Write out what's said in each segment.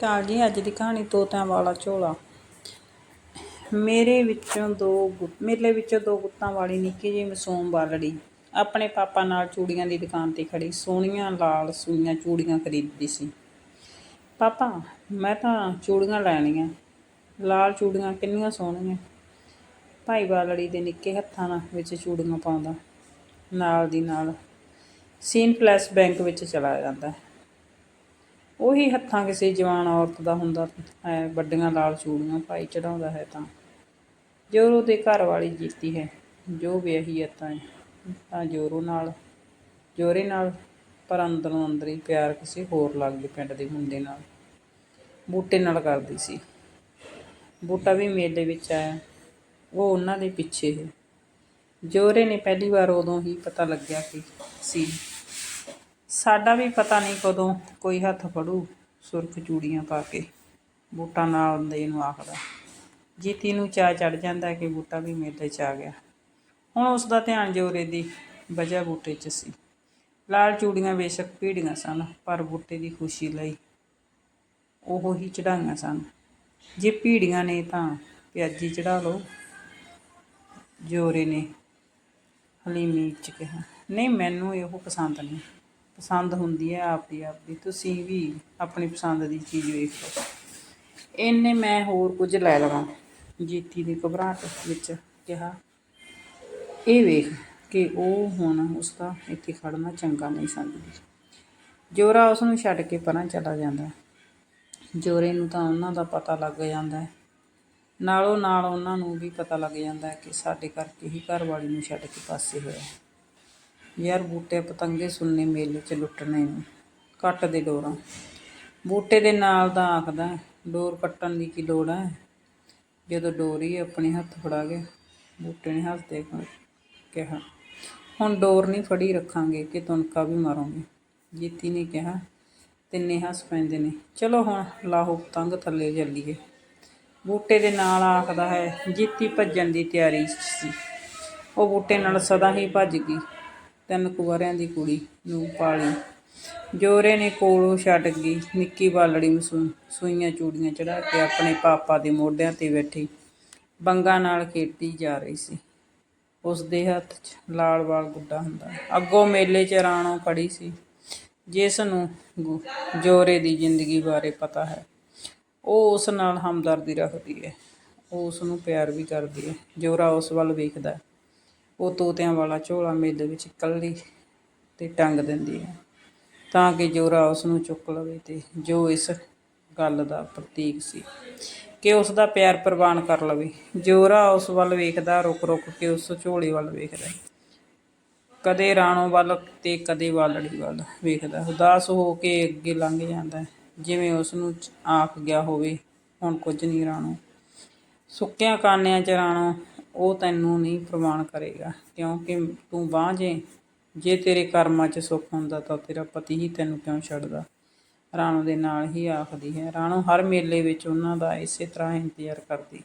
ਕਾਲ ਜੀ ਅੱਜ ਦੀ ਕਹਾਣੀ ਤੋਤਿਆਂ ਵਾਲਾ ਝੋਲਾ। ਮੇਰੇ ਵਿੱਚੋਂ ਦੋ ਗੁ- ਮੇਲੇ ਵਿੱਚੋਂ ਦੋ ਗੁੱਤਾਂ ਵਾਲੀ ਨਿੱਕੀ ਜਿਹੀ ਮਾਸੂਮ ਬਾਲੜੀ। ਆਪਣੇ ਪਾਪਾ ਨਾਲ ਚੂੜੀਆਂ ਦੀ ਦੁਕਾਨ ਤੇ ਖੜੀ, ਸੋਹਣੀਆਂ ਲਾਲ ਸੂਈਆਂ ਚੂੜੀਆਂ ਖਰੀਦਦੀ ਸੀ। ਪਾਪਾ, ਮੈਂ ਤਾਂ ਚੂੜੀਆਂ ਲੈਣੀਆਂ। ਲਾਲ ਚੂੜੀਆਂ ਕਿੰਨੀਆਂ ਸੋਹਣੀਆਂ। ਭਾਈ ਬਾਲੜੀ ਦੇ ਨਿੱਕੇ ਹੱਥਾਂ ਨਾਲ ਵਿੱਚ ਚੂੜੀਆਂ ਪਾਉਂਦਾ। ਨਾਲ ਦੀ ਨਾਲ ਸੀਨ ਪਲੱਸ ਬੈਂਕ ਵਿੱਚ ਚਲਾ ਜਾਂਦਾ। ਉਹੀ ਹੱਥਾਂ ਕਿਸੇ ਜਵਾਨ ਔਰਤ ਦਾ ਹੁੰਦਾ ਹੈ, ਵੱਡੀਆਂ ਲਾਲ ਚੂੜੀਆਂ ਪਾਈ ਚੜਾਉਂਦਾ ਹੈ ਤਾਂ। ਜੋਰੋ ਦੇ ਘਰ ਵਾਲੀ ਜੀਤੀ ਹੈ, ਜੋ ਵਿਆਹੀ ਹੈ ਤਾਂ ਤਾਂ ਜੋਰੋ ਨਾਲ, ਜੋਰੇ ਨਾਲ, ਪਰ ਅੰਦਰੋਂ ਅੰਦਰ ਹੀ ਪਿਆਰ ਕਿਸੇ ਹੋਰ ਲੱਗਦੇ ਪਿੰਡ ਦੇ ਮੁੰਡੇ ਨਾਲ। ਬੂਟੇ ਨਾਲ ਕਰਦੀ ਸੀ। ਬੂਟਾ ਵੀ ਮੇਲੇ ਵਿੱਚ ਆਇਆ। ਉਹ ਉਹਨਾਂ ਦੇ ਪਿੱਛੇ ਹੈ। ਜੋਰੇ ਨੇ ਪਹਿਲੀ ਵਾਰ ਉਦੋਂ ਹੀ ਪਤਾ ਲੱਗਿਆ ਕਿ ਸੀ। ਸਾਡਾ ਵੀ ਪਤਾ ਨਹੀਂ ਕਦੋਂ ਕੋਈ ਹੱਥ ਫੜੂ ਸੁਰਖ ਚੂੜੀਆਂ ਪਾ ਕੇ, ਬੂਟਾ ਨਾਲ ਦੇ ਨੂੰ ਆਖਦਾ ਜੀਤੀ ਨੂੰ ਚਾਅ ਚੜ ਜਾਂਦਾ ਕਿ ਬੂਟਾ ਵੀ ਮੇਲੇ 'ਚ ਆ ਗਿਆ। ਹੁਣ ਉਸ ਦਾ ਧਿਆਨ ਜੋਰੇ ਦੀ ਵਜ੍ਹਾ ਬੂਟੇ 'ਚ ਸੀ। ਲਾਲ ਚੂੜੀਆਂ ਬੇਸ਼ੱਕ ਭੀੜੀਆਂ ਸਨ, ਪਰ ਬੂਟੇ ਦੀ ਖੁਸ਼ੀ ਲਈ ਉਹ ਹੀ ਚੜਾਈਆਂ ਸਨ। ਜੇ ਭੀੜੀਆਂ ਨੇ ਤਾਂ ਪਿਆਜੀ ਚੜਾ ਲਓ, ਜੋਰੇ ਨੇ ਹਲੀਮੀ ਚ ਕਿਹਾ। ਨਹੀਂ, ਮੈਨੂੰ ਇਹੋ ਪਸੰਦ ਨਹੀਂ। ਪਸੰਦ ਹੁੰਦੀ ਹੈ ਆਪਦੀ ਆਪਦੀ ਤੁਸੀਂ ਵੀ ਆਪਣੀ ਪਸੰਦ ਦੀ ਚੀਜ਼ ਵੇਖੋ ਇਹਨੇ ਮੈਂ ਹੋਰ ਕੁਝ ਲੈ ਲਵਾਂ। ਜੀਤੀ ਦੀ ਘਬਰਾਹਟ ਵਿੱਚ ਕਿਹਾ, ਇਹ ਵੇਖ ਕਿ ਉਹ ਹੁਣ ਉਸਦਾ ਇੱਥੇ ਖੜਨਾ ਚੰਗਾ ਨਹੀਂ ਸਮਝਦੀ। ਜੋਰਾ ਉਸ ਨੂੰ ਛੱਡ ਕੇ ਪਰਾਂ ਚਲਾ ਜਾਂਦਾ ਜੋਰੇ ਨੂੰ ਤਾਂ ਉਹਨਾਂ ਦਾ ਪਤਾ ਲੱਗ ਜਾਂਦਾ ਹੈ। ਨਾਲੋਂ ਨਾਲ ਉਹਨਾਂ ਨੂੰ ਵੀ ਪਤਾ ਲੱਗ ਜਾਂਦਾ ਹੈ ਕਿ ਸਾਡੇ ਕਰਕੇ ਹੀ ਘਰ ਵਾਲੀ ਨੂੰ ਛੱਡ ਕੇ ਪਾਸੇ ਹੋਇਆ ਯਾਰ ਬੂਟੇ ਪਤੰਗੇ ਸੁਣਨੇ ਮੇਲੇ 'ਚ ਲੁੱਟਣੇ ਨੇ, ਕੱਟ ਦੇ ਡੋਰਾਂ। ਬੂਟੇ ਦੇ ਨਾਲ ਦਾ ਆਖਦਾ ਡੋਰ ਕੱਟਣ ਦੀ ਕੀ ਲੋੜ ਹੈ? ਜਦੋਂ ਡੋਰੀ ਆਪਣੇ ਹੱਥ ਫੜਾ ਗਿਆ, ਬੂਟੇ ਨੇ ਹੱਸਦੇ ਕਿਹਾ, ਹੁਣ ਡੋਰ ਨਹੀਂ ਫੜੀ ਰੱਖਾਂਗੇ, ਕਿ ਤੁਨਕਾ ਵੀ ਮਾਰੋਗੇ? ਜੀਤੀ ਨੇ ਕਿਹਾ, ਤਿੰਨੇ ਹੱਸ ਪੈਂਦੇ ਨੇ। ਚਲੋ ਹੁਣ ਲਾਹੋ ਪਤੰਗ ਥੱਲੇ ਚੱਲੀਏ ਬੂਟੇ ਦੇ ਨਾਲ ਆਖਦਾ ਹੈ, ਜੀਤੀ ਭੱਜਣ ਦੀ ਤਿਆਰੀ ਸੀ। ਉਹ ਬੂਟੇ ਨਾਲ ਸਦਾ ਹੀ ਭੱਜ ਗਈ। ਤਿੰਨ ਕੁਵਾਰਿਆਂ ਦੀ ਕੁੜੀ ਨੂੰ ਪਾਲੀ। ਜੋਰੇ ਨੇ ਕੋਲੋਂ ਛੱਡ ਗਈ ਨਿੱਕੀ ਬਾਲੜੀ ਨੂੰ ਸੂ- ਸੂਈਆਂ ਚੂੜੀਆਂ ਚੜਾ ਕੇ ਆਪਣੇ ਪਾਪਾ ਦੇ ਮੋਢਿਆਂ ਤੇ ਬੈਠੀ ਬੰਗਾ ਨਾਲ ਖੇਡੀ ਜਾ ਰਹੀ ਸੀ। ਉਸ ਦੇ ਹੱਥ 'ਚ ਲਾਲ ਵਾਲ ਗੁੱਡਾ ਹੁੰਦਾ। ਅੱਗੋਂ ਮੇਲੇ 'ਚ ਰਾਣੋ ਖੜੀ ਸੀ। ਜਿਸ ਨੂੰ ਗੁ- ਜੋਰੇ ਦੀ ਜ਼ਿੰਦਗੀ ਬਾਰੇ ਪਤਾ ਹੈ। ਉਹ ਉਸ ਨਾਲ ਹਮਦਰਦੀ ਰੱਖਦੀ ਹੈ। ਉਹ ਉਸ ਨੂੰ ਪਿਆਰ ਵੀ ਕਰਦੀ ਹੈ। ਜੋਰਾ ਉਸ ਵੱਲ ਵੇਖਦਾ ਹੈ। ਉਹ ਤੋਤਿਆਂ ਵਾਲਾ ਝੋਲਾ ਮੇਲੇ ਵਿੱਚ ਇਕੱਲੀ ਤੇ ਟੰਗ ਦਿੰਦੀ ਹੈ। ਤਾਂ ਕਿ ਜੋਰਾ ਉਸ ਨੂੰ ਚੁੱਕ ਲਵੇ ਤੇ ਜੋ ਇਸ ਗੱਲ ਦਾ ਪ੍ਰਤੀਕ ਸੀ ਕਿ ਉਸ ਦਾ ਪਿਆਰ ਪ੍ਰਵਾਨ ਕਰ ਲਵੇ। ਜੋਰਾ ਉਸ ਵੱਲ ਵੇਖਦਾ ਰੁਕ ਰੁਕ ਕੇ ਉਸ ਝੋਲੇ ਵੱਲ ਵੇਖਦਾ। ਕਦੇ ਰਾਣੋ ਵੱਲ ਤੇ ਕਦੇ ਵਾਲੜੀ ਵੱਲ ਵੇਖਦਾ। ਉਦਾਸ ਹੋ ਕੇ ਅੱਗੇ ਲੰਘ ਜਾਂਦਾ ਜਿਵੇਂ ਉਸ ਨੂੰ ਆਖ ਗਿਆ ਹੋਵੇ, ਹੁਣ ਕੁਝ ਨਹੀਂ ਰਾਣੋ। ਸੁੱਕਿਆਂ ਕਾਨਿਆਂ ਚ ਰਾਣੋ ਉਹ ਤੈਨੂੰ ਨਹੀਂ ਪ੍ਰਵਾਨ ਕਰੇਗਾ, ਕਿਉਂਕਿ ਤੂੰ ਬਾਂਝ ਏ ਜੇ ਤੇਰੇ ਕਰਮਾਂ 'ਚ ਸੁੱਖ ਹੁੰਦਾ ਤਾਂ ਤੇਰਾ ਪਤੀ ਹੀ ਤੈਨੂੰ ਕਿਉਂ ਛੱਡਦਾ? ਰਾਣੋ ਦੇ ਨਾਲ ਹੀ ਆਖਦੀ ਹੈ, ਰਾਣੋ, ਹਰ ਮੇਲੇ ਵਿੱਚ ਉਹਨਾਂ ਦਾ ਇਸੇ ਤਰ੍ਹਾਂ ਇੰਤਜ਼ਾਰ ਕਰਦੀ।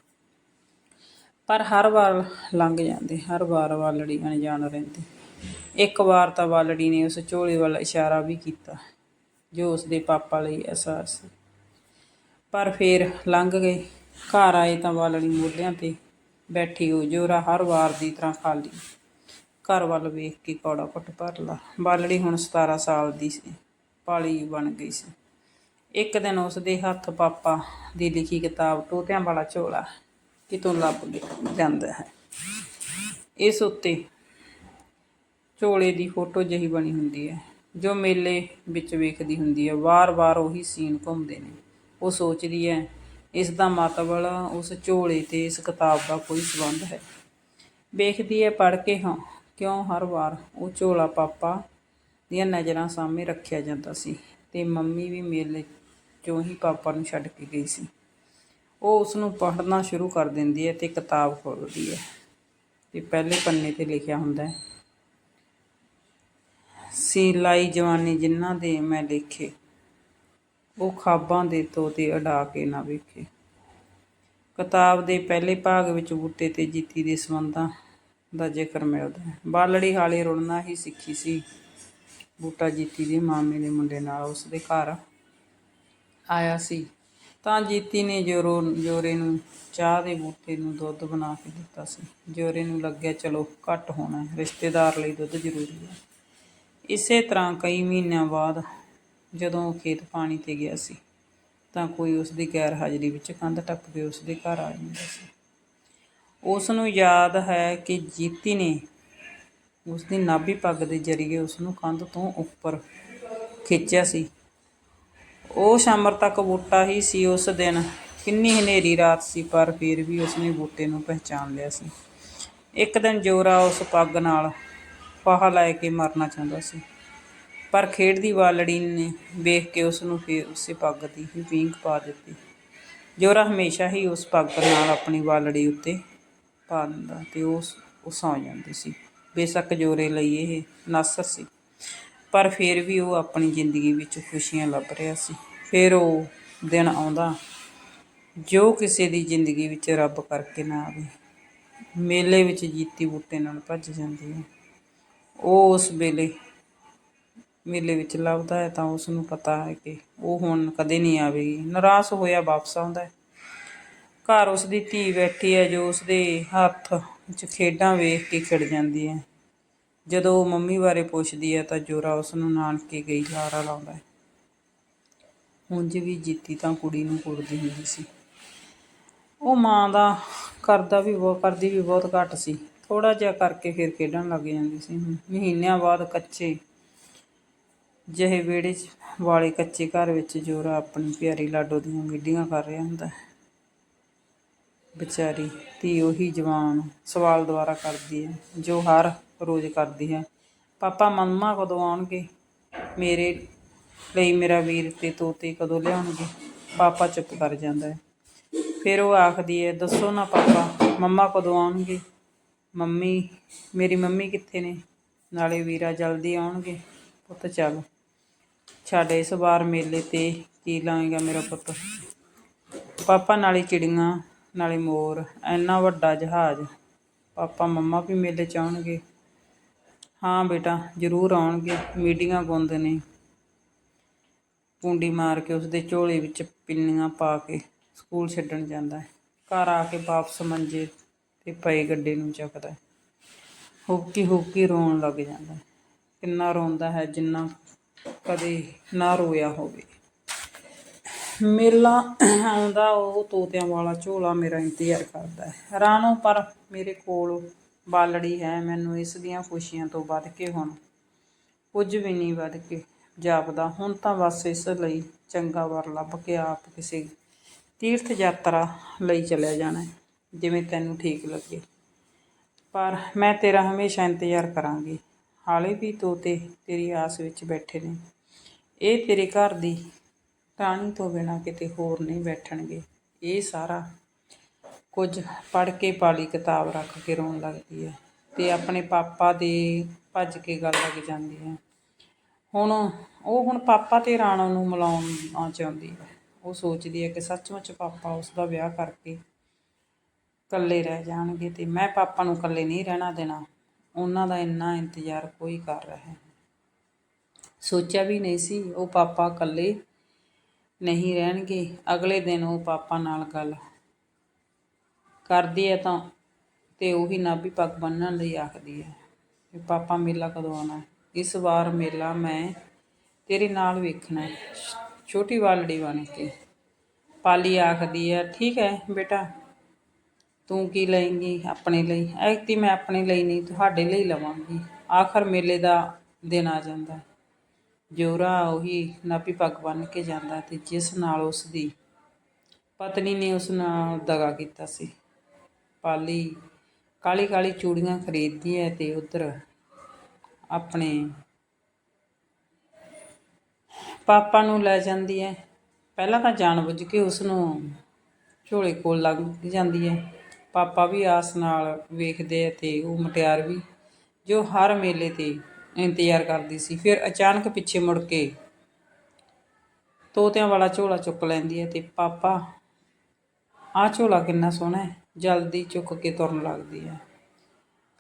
ਪਰ ਹਰ ਵਾਰ ਲੰਘ ਜਾਂਦੇ, ਹਰ ਵਾਰ ਵਾਲੜੀ ਅਣਜਾਣ ਰਹਿੰਦੀ। ਇੱਕ ਵਾਰ ਤਾਂ ਵਾਲੜੀ ਨੇ ਉਸ ਝੋਲੇ ਵੱਲ ਇਸ਼ਾਰਾ ਵੀ ਕੀਤਾ, ਜੋ ਉਸ ਦੇ ਪਾਪਾ ਲਈ ਅਹਿਸਾਸ ਸੀ। ਪਰ ਫੇਰ ਲੰਘ ਗਏ। ਘਰ ਆਏ ਤਾਂ ਵਾਲੜੀ ਮੋਢਿਆਂ ਤੇ ਬੈਠੀ ਹੋ ਜੋਰਾ ਹਰ ਵਾਰ ਦੀ ਤਰ੍ਹਾਂ ਖਾਲੀ। ਘਰ ਵੱਲ ਵੇਖ ਕੇ ਕੌੜਾ ਘੁੱਟ ਭਰ ਲਾ ਬਾਲੜੀ ਹੁਣ 17 ਸਾਲ ਦੀ ਸੀ। ਪਾਲੀ ਬਣ ਗਈ ਸੀ। ਇੱਕ ਦਿਨ ਉਸ ਦੇ ਹੱਥ ਪਾਪਾ ਦੀ ਲਿਖੀ ਕਿਤਾਬ ਤੋਤਿਆਂ ਵਾਲਾ ਝੋਲਾ ਕਿਤੋਂ ਲੱਭ ਜਾਂਦਾ ਹੈ। ਇਸ ਉੱਤੇ ਝੋਲੇ ਦੀ ਫੋਟੋ ਜਹੀ ਬਣੀ ਹੁੰਦੀ ਹੈ। ਜੋ ਮੇਲੇ ਵਿੱਚ ਵੇਖਦੀ ਹੁੰਦੀ ਹੈ। ਵਾਰ-ਵਾਰ ਉਹੀ ਸੀਨ ਘੁੰਮਦੇ ਨੇ। ਉਹ ਸੋਚਦੀ ਹੈ ਇਸ ਦਾ ਮਤਲਬ ਉਸ ਝੋਲੇ ਤੇ ਇਸ ਕਿਤਾਬ ਦਾ ਕੋਈ ਸੰਬੰਧ ਹੈ। ਵੇਖਦੀ ਹੈ, ਪੜ੍ਹ ਕੇ ਹਾਂ, ਕਿਉਂ ਹਰ ਵਾਰ ਉਹ ਝੋਲਾ ਪਾਪਾ ਦੀਆਂ ਨਜ਼ਰਾਂ ਸਾਹਮਣੇ ਰੱਖਿਆ ਜਾਂਦਾ ਸੀ ਤੇ ਮੰਮੀ ਵੀ ਮੇਲੇ ਚੋਂ ਹੀ ਪਾਪਾ ਨੂੰ ਛੱਡ ਕੇ ਗਈ ਸੀ। ਉਹ ਉਸ ਨੂੰ ਪੜ੍ਹਨਾ ਸ਼ੁਰੂ ਕਰ ਦਿੰਦੀ ਹੈ ਤੇ ਕਿਤਾਬ ਖੋਲਦੀ ਹੈ। ਤੇ ਪਹਿਲੇ ਪੰਨੇ ਤੇ ਲਿਖਿਆ ਹੁੰਦਾ ਹੈ, ਸੀ ਲਾਈ ਜਵਾਨੀ ਜਿਨ੍ਹਾਂ ਦੇ ਮੈਂ ਲਿਖੇ ਉਹ ਖਾਬਾਂ ਦੇ ਤੋਤੇ ਅਡਾ ਕੇ ਨਾ ਵੇਖੇ। ਕਿਤਾਬ ਦੇ ਪਹਿਲੇ ਭਾਗ ਵਿੱਚ ਬੂਟੇ ਤੇ ਜੀਤੀ ਦੇ ਸੰਬੰਧਾਂ ਦਾ ਜ਼ਿਕਰ ਮਿਲਦਾ ਹੈ। ਬਾਲੜੀ ਹਾਲੇ ਰੁਲਣਾ ਹੀ ਸਿੱਖੀ ਸੀ। ਬੂਟਾ ਜੀਤੀ ਦੇ ਮਾਮੇ ਦੇ ਮੁੰਡੇ ਨਾਲ ਉਸ ਦੇ ਘਰ ਆਇਆ ਸੀ। ਤਾਂ ਜੀਤੀ ਨੇ ਜੋਰੋ, ਜੋਰੇ ਨੂੰ ਚਾਹ ਦੇ ਬੂਟੇ ਨੂੰ ਦੁੱਧ ਬਣਾ ਕੇ ਦਿੱਤਾ ਸੀ। ਜੋਰੇ ਨੂੰ ਲੱਗਿਆ, ਚਲੋ, ਘੱਟ ਹੋਣਾ ਰਿਸ਼ਤੇਦਾਰ ਲਈ ਦੁੱਧ ਜ਼ਰੂਰੀ ਹੈ। ਇਸੇ ਤਰ੍ਹਾਂ ਕਈ ਮਹੀਨਿਆਂ ਬਾਅਦ ਜਦੋਂ ਉਹ ਖੇਤ ਪਾਣੀ ਤੇ ਗਿਆ ਸੀ, ਤਾਂ ਕੋਈ ਉਸ ਦੀ ਗੈਰ ਹਾਜ਼ਰੀ ਵਿੱਚ ਕੰਧ ਟੱਪ ਕੇ ਉਸ ਦੇ ਘਰ ਆ ਜਾਂਦਾ ਸੀ। ਉਸ ਨੂੰ ਯਾਦ ਹੈ ਕਿ ਜੀਤੀ ਨੇ ਉਸ ਦੀ ਨਾਭੀ ਪੱਗ ਦੇ ਜ਼ਰੀਏ ਉਸ ਨੂੰ ਕੰਧ ਤੋਂ ਉੱਪਰ ਖਿੱਚਿਆ ਸੀ। ਉਹ ਸ਼ਾਮਰ ਤੱਕ ਬੂਟਾ ਹੀ ਸੀ ਉਸ ਦਿਨ। ਕਿੰਨੀ ਹਨੇਰੀ ਰਾਤ ਸੀ, ਪਰ ਫਿਰ ਵੀ ਉਸਨੇ ਬੂਟੇ ਨੂੰ ਪਹਿਚਾਨ ਲਿਆ ਸੀ। ਇੱਕ ਦਿਨ ਜੋਰਾ ਉਸ ਪੱਗ ਨਾਲ ਫਾਹਾ ਲੈ ਕੇ ਮਰਨਾ ਚਾਹੁੰਦਾ ਸੀ। ਪਰ ਖੇਡਦੀ ਵਾਲੜੀ ਨੇ ਵੇਖ ਕੇ ਉਸ ਨੂੰ ਫਿਰ ਉਸੇ ਪੱਗ ਦੀ ਹੀ ਪੀਂਘ ਪਾ ਦਿੱਤੀ। ਜੋਰਾ ਹਮੇਸ਼ਾ ਹੀ ਉਸ ਪੱਗ ਨਾਲ ਆਪਣੀ ਵਾਲੜੀ ਉੱਤੇ ਪਾ ਦਿੰਦਾ ਤੇ ਉਸ ਉਹ ਸੌਂ ਜਾਂਦੀ ਸੀ। ਬੇਸ਼ੱਕ ਜੋਰੇ ਲਈ ਇਹ ਨਾਸਰ ਸੀ। ਪਰ ਫਿਰ ਵੀ ਉਹ ਆਪਣੀ ਜ਼ਿੰਦਗੀ ਵਿੱਚ ਖੁਸ਼ੀਆਂ ਲੱਭ ਰਿਹਾ ਸੀ। ਫਿਰ ਉਹ ਦਿਨ ਆਉਂਦਾ, ਜੋ ਕਿਸੇ ਦੀ ਜ਼ਿੰਦਗੀ ਵਿੱਚ ਰੱਬ ਕਰਕੇ ਨਾ ਆਵੇ, ਮੇਲੇ ਵਿੱਚ ਜੀਤੀ ਬੂਟੇ ਨਾਲ ਭੱਜ ਜਾਂਦੀ ਹੈ। ਉਹ ਉਸ ਵੇਲੇ ਮੇਲੇ ਵਿੱਚ ਲੱਭਦਾ ਹੈ ਤਾਂ ਉਸ ਨੂੰ ਪਤਾ ਹੈ ਕਿ ਉਹ ਹੁਣ ਕਦੇ ਨਹੀਂ ਆਵੇਗੀ। ਨਿਰਾਸ਼ ਹੋਇਆ ਵਾਪਸ ਆਉਂਦਾ ਹੈ। ਘਰ ਉਸ ਦੀ ਧੀ ਬੈਠੀ ਹੈ ਜੋ ਉਸ ਦੇ ਹੱਥ ਵਿੱਚ ਖੇਡਾਂ ਵੇਖ ਕੇ ਖਿੜ ਜਾਂਦੀ ਹੈ। ਜਦੋਂ ਉਹ ਮੰਮੀ ਬਾਰੇ ਪੁੱਛਦੀ ਹੈ ਤਾਂ ਜੋਰਾ ਉਸ ਨੂੰ ਨਾਨਕੇ ਗਈ ਲਾਰਾ ਲਾਉਂਦਾ ਹੈ। ਉਂਝ ਵੀ ਜੀਤੀ ਤਾਂ ਕੁੜੀ ਨੂੰ ਕੁੜਦੀ ਹੁੰਦੀ ਸੀ। ਉਹ ਮਾਂ ਦਾ ਕਰਦਾ ਵੀ ਬਹੁਤ ਕਰਦੀ ਵੀ ਬਹੁਤ ਘੱਟ ਸੀ। ਥੋੜਾ ਜਿਹਾ ਕਰਕੇ ਫਿਰ ਖੇਡਣ ਲੱਗ ਜਾਂਦੀ ਸੀ। ਮਹੀਨਿਆਂ ਬਾਅਦ ਕੱਚੇ ਜਿਹੇ ਵਿਹੜੇ 'ਚ ਵਾਲੇ ਕੱਚੇ ਘਰ ਵਿੱਚ ਜੋਰਾ ਆਪਣੀ ਪਿਆਰੀ ਲਾਡੋ ਦੀਆਂ ਮਿੱਡੀਆਂ ਕਰ ਰਿਹਾ ਹੁੰਦਾ ਹੈ। ਵਿਚਾਰੀ ਧੀ ਉਹੀ ਜਵਾਨ ਸਵਾਲ ਦੁਆਰਾ ਕਰਦੀ ਹੈ, ਜੋ ਹਰ ਰੋਜ਼ ਕਰਦੀ ਹੈ। ਪਾਪਾ, ਮੰਮਾ ਕਦੋਂ ਆਉਣਗੇ? ਮੇਰੇ ਲਈ ਮੇਰਾ ਵੀਰ ਤੇ ਤੋਤੇ ਕਦੋਂ ਲਿਆਉਣਗੇ? ਪਾਪਾ ਚੁੱਪ ਕਰ ਜਾਂਦਾ ਹੈ। ਫਿਰ ਉਹ ਆਖਦੀ ਹੈ, ਦੱਸੋ ਨਾ ਪਾਪਾ, ਮੰਮਾ ਕਦੋਂ ਆਉਣਗੇ? ਮੰਮੀ, ਮੇਰੀ ਮੰਮੀ ਕਿੱਥੇ ਨੇ? ਨਾਲੇ ਵੀਰਾ ਜਲਦੀ ਆਉਣਗੇ। ਪੁੱਤ, ਚੱਲ। ਛੱਡ ਇਸ ਵਾਰ ਮੇਲੇ ਤੇ ਕੀ ਲਾਏਗਾ ਮੇਰਾ ਪੁੱਤ? ਪਾਪਾ ਨਾਲੇ ਚਿੜੀਆਂ, ਨਾਲੇ ਮੋਰ, ਐਨਾ ਵੱਡਾ ਜਹਾਜ਼। ਪਾਪਾ ਮੰਮਾ ਵੀ ਮੇਲੇ ਚ ਆਉਣਗੇ। ਹਾਂ ਬੇਟਾ, ਜ਼ਰੂਰ ਆਉਣਗੇ, ਮੀਡੀਆਂ ਗੁੰਦ ਨੇ। ਪੁੰਡੀ ਮਾਰ ਕੇ ਉਸਦੇ ਝੋਲੇ ਵਿੱਚ ਪਿੰਨੀਆਂ ਪਾ ਕੇ ਸਕੂਲ ਛੱਡਣ ਜਾਂਦਾ ਹੈ। ਘਰ ਆ ਕੇ ਵਾਪਸ ਮੰਜੇ ਤੇ ਪਏ ਗੱਡੇ ਨੂੰ ਚੱਕਦਾ ਹੈ। ਹੁੱਕੀ ਹੁੱਕੀ ਰੋਣ ਲੱਗ ਜਾਂਦਾ ਹੈ। ਕਿੰਨਾ ਰੋਂਦਾ ਹੈ, ਜਿੰਨਾ ਕਦੇ ਨਾ ਰੋਇਆ ਹੋਵੇ। ਮੇਲਾ ਆਉਂਦਾ, ਉਹ ਤੋਤਿਆਂ ਵਾਲਾ ਝੋਲਾ ਮੇਰਾ ਇੰਤਜ਼ਾਰ ਕਰਦਾ ਹੈ। ਰਾਣੋ, ਪਰ ਮੇਰੇ ਕੋਲ ਬਾਲੜੀ ਹੈ, ਮੈਨੂੰ ਇਸ ਦੀਆਂ ਖੁਸ਼ੀਆਂ ਤੋਂ ਵੱਧ ਕੇ ਹੁਣ ਕੁਝ ਵੀ ਨਹੀਂ ਵੱਧ ਕੇ ਜਾਪਦਾ। ਹੁਣ ਤਾਂ ਬਸ ਇਸ ਲਈ ਚੰਗਾ ਵਰ ਲੱਭ ਕੇ ਆਪ ਕਿਸੇ ਤੀਰਥ ਯਾਤਰਾ ਲਈ ਚਲਿਆ ਜਾਣਾ ਜਿਵੇਂ ਤੈਨੂੰ ਠੀਕ ਲੱਗੇ। ਪਰ ਮੈਂ ਤੇਰਾ ਹਮੇਸ਼ਾ ਇੰਤਜ਼ਾਰ ਕਰਾਂਗੀ। ਹਾਲੇ ਵੀ ਤੋਤੇ ਤੇਰੀ ਆਸ ਵਿੱਚ ਬੈਠੇ ਨੇ। ਇਹ ਤੇਰੇ ਘਰ ਦੀ ਟਾਹਣੀ ਤੋਂ ਬਿਨਾਂ ਕਿਤੇ ਹੋਰ ਨਹੀਂ ਬੈਠਣਗੇ। ਇਹ ਸਾਰਾ ਕੁਝ ਪੜ੍ਹ ਕੇ ਪਾਲੀ ਕਿਤਾਬ ਰੱਖ ਕੇ ਰੋਣ ਲੱਗਦੀ ਹੈ ਤੇ ਆਪਣੇ ਪਾਪਾ ਦੇ ਭੱਜ ਕੇ ਗੱਲ ਲੱਗ ਜਾਂਦੀ ਹੈ। ਹੁਣ ਉਹ ਹੁਣ ਪਾਪਾ ਤੇ ਰਾਣਾ ਨੂੰ ਮਿਲਾਉਣਾ ਚਾਹੁੰਦੀ। ਹੈ ਉਹ ਸੋਚਦੀ ਹੈ ਕਿ ਸੱਚਮੁੱਚ ਪਾਪਾ ਉਸ ਦਾ ਵਿਆਹ ਕਰਕੇ ਇਕੱਲੇ ਰਹਿ ਜਾਣਗੇ ਤੇ ਮੈਂ ਪਾਪਾ ਨੂੰ ਇਕੱਲੇ ਨਹੀਂ ਰਹਿਣਾ ਦੇਣਾ। ਉਹਨਾਂ ਦਾ ਇੰਨਾ ਇੰਤਜ਼ਾਰ ਕੋਈ ਕਰ ਰਿਹਾ ਹੈ। ਸੋਚਿਆ ਵੀ ਨਹੀਂ ਸੀ, ਉਹ ਪਾਪਾ ਇਕੱਲੇ ਨਹੀਂ ਰਹਿਣਗੇ। ਅਗਲੇ ਦਿਨ ਉਹ ਪਾਪਾ ਨਾਲ ਗੱਲ ਕਰਦੀ ਹੈ ਤਾਂ, ਤੇ ਉਹੀ ਨਾਭੀ ਪੱਗ ਬੰਨਣ ਲਈ ਆਖਦੀ ਹੈ ਵੀ ਪਾਪਾ ਮੇਲਾ ਕਦੋਂ ਆਉਣਾ ਇਸ ਵਾਰ ਮੇਲਾ ਮੈਂ ਤੇਰੇ ਨਾਲ ਵੇਖਣਾ ਛੋਟੀ ਵਾਲੜੀ ਬਣ ਕੇ ਪਾਲੀ ਆਖਦੀ ਹੈ, ਠੀਕ ਹੈ ਬੇਟਾ ਤੂੰ ਕੀ ਲਏਂਗੀ ਆਪਣੇ ਲਈ? ਐਕਤੀ ਮੈਂ ਆਪਣੇ ਲਈ ਨਹੀਂ, ਤੁਹਾਡੇ ਲਈ ਲਵਾਂਗੀ। ਆਖਰ ਮੇਲੇ ਦਾ ਦਿਨ ਆ ਜਾਂਦਾ। ਜੋਰਾ ਉਹੀ ਨਾਪੀ ਪੱਗ ਬੰਨ੍ਹ ਕੇ ਜਾਂਦਾ ਤੇ ਜਿਸ ਨਾਲ ਉਸ ਦੀ ਪਤਨੀ ਨੇ ਉਸ ਨਾਲ ਦਗਾ ਕੀਤਾ ਸੀ। ਪਾਲੀ ਕਾਲੀ ਕਾਲੀ ਚੂੜੀਆਂ ਖਰੀਦਦੀ ਹੈ ਤੇ ਉਧਰ ਆਪਣੇ ਪਾਪਾ ਨੂੰ ਲੈ ਜਾਂਦੀ ਹੈ ਪਹਿਲਾਂ ਤਾਂ ਜਾਣ ਬੁੱਝ ਕੇ ਉਸ ਨੂੰ ਝੋਲੇ ਕੋਲ ਲੱਗ ਜਾਂਦੀ ਹੈ ਪਾਪਾ ਵੀ ਆਸ ਨਾਲ ਵੇਖਦੇ ਆ ਤੇ ਉਹ ਮਟਿਆਰ ਵੀ, ਜੋ ਹਰ ਮੇਲੇ ਤੇ ਇੰਤਜ਼ਾਰ ਕਰਦੀ ਸੀ। ਫਿਰ ਅਚਾਨਕ ਪਿੱਛੇ ਮੁੜ ਕੇ ਤੋਤਿਆਂ ਵਾਲਾ ਝੋਲਾ ਚੁੱਕ ਲੈਂਦੀ ਹੈ ਤੇ ਪਾਪਾ, ਆਹ ਝੋਲਾ ਕਿੰਨਾ ਸੋਹਣਾ ਹੈ, ਜਲਦੀ ਚੁੱਕ ਕੇ ਤੁਰਨ ਲੱਗਦੀ ਹੈ।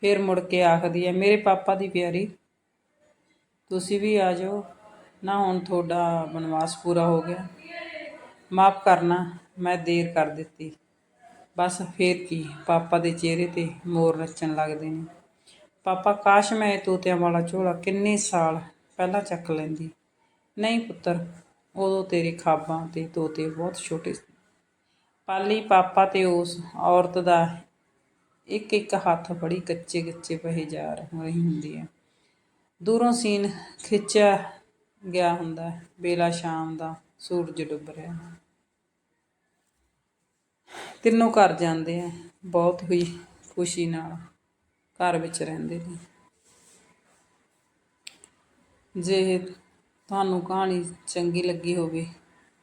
ਫਿਰ ਮੁੜ ਕੇ ਆਖਦੀ ਹੈ, ਮੇਰੇ ਪਾਪਾ ਦੀ ਪਿਆਰੀ, ਤੁਸੀਂ ਵੀ ਆ ਜਾਓ। ਨਾ ਹੁਣ ਤੁਹਾਡਾ ਬਨਵਾਸ ਪੂਰਾ ਹੋ ਗਿਆ। ਮਾਫ ਕਰਨਾ, ਮੈਂ ਦੇਰ ਕਰ ਦਿੱਤੀ। ਬਸ ਫੇਰ ਕੀ, ਪਾਪਾ ਦੇ ਚਿਹਰੇ ਤੇ ਮੋਰ ਨੱਚਣ ਲੱਗਦੇ ਨੇ। ਪਾਪਾ, ਕਾਸ਼ ਮੈਂ ਤੋਤਿਆਂ ਵਾਲਾ ਝੋਲਾ ਕਿੰਨੇ ਸਾਲ ਪਹਿਲਾਂ ਚੱਕ ਲੈਂਦੀ। ਨਹੀਂ ਪੁੱਤਰ, ਉਦੋਂ ਤੇਰੇ ਖਾਬਾਂ ਤੇ ਤੋਤੇ ਬਹੁਤ ਛੋਟੇ ਸੀ। ਪਾਲੀ ਪਾਪਾ ਤੇ ਉਸ ਔਰਤ ਦਾ ਇੱਕ ਇੱਕ ਹੱਥ ਫੜੀ ਕੱਚੇ ਕੱਚੇ ਪਹੇ ਜਾ ਰਹੀ ਹੁੰਦੀ ਹੈ ਦੂਰੋਂ ਸੀਨ ਖਿੱਚਿਆ ਗਿਆ ਹੁੰਦਾ ਹੈ। ਵੇਲਾ ਸ਼ਾਮ ਦਾ ਸੂਰਜ ਡੁੱਬ ਰਿਹਾ। ਤਿੰਨੋਂ ਘਰ ਜਾਂਦੇ ਆ, ਬਹੁਤ ਹੀ ਖੁਸ਼ੀ ਨਾਲ ਘਰ ਵਿੱਚ ਰਹਿੰਦੇ ਨੇ। ਜੇ ਤੁਹਾਨੂੰ ਕਹਾਣੀ ਚੰਗੀ ਲੱਗੀ ਹੋਵੇ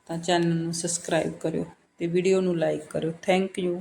ਤਾਂ ਚੈਨਲ ਨੂੰ ਸਬਸਕ੍ਰਾਈਬ ਕਰਿਓ ਤੇ ਵੀਡੀਓ ਨੂੰ ਲਾਈਕ ਕਰਿਓ। Thank you.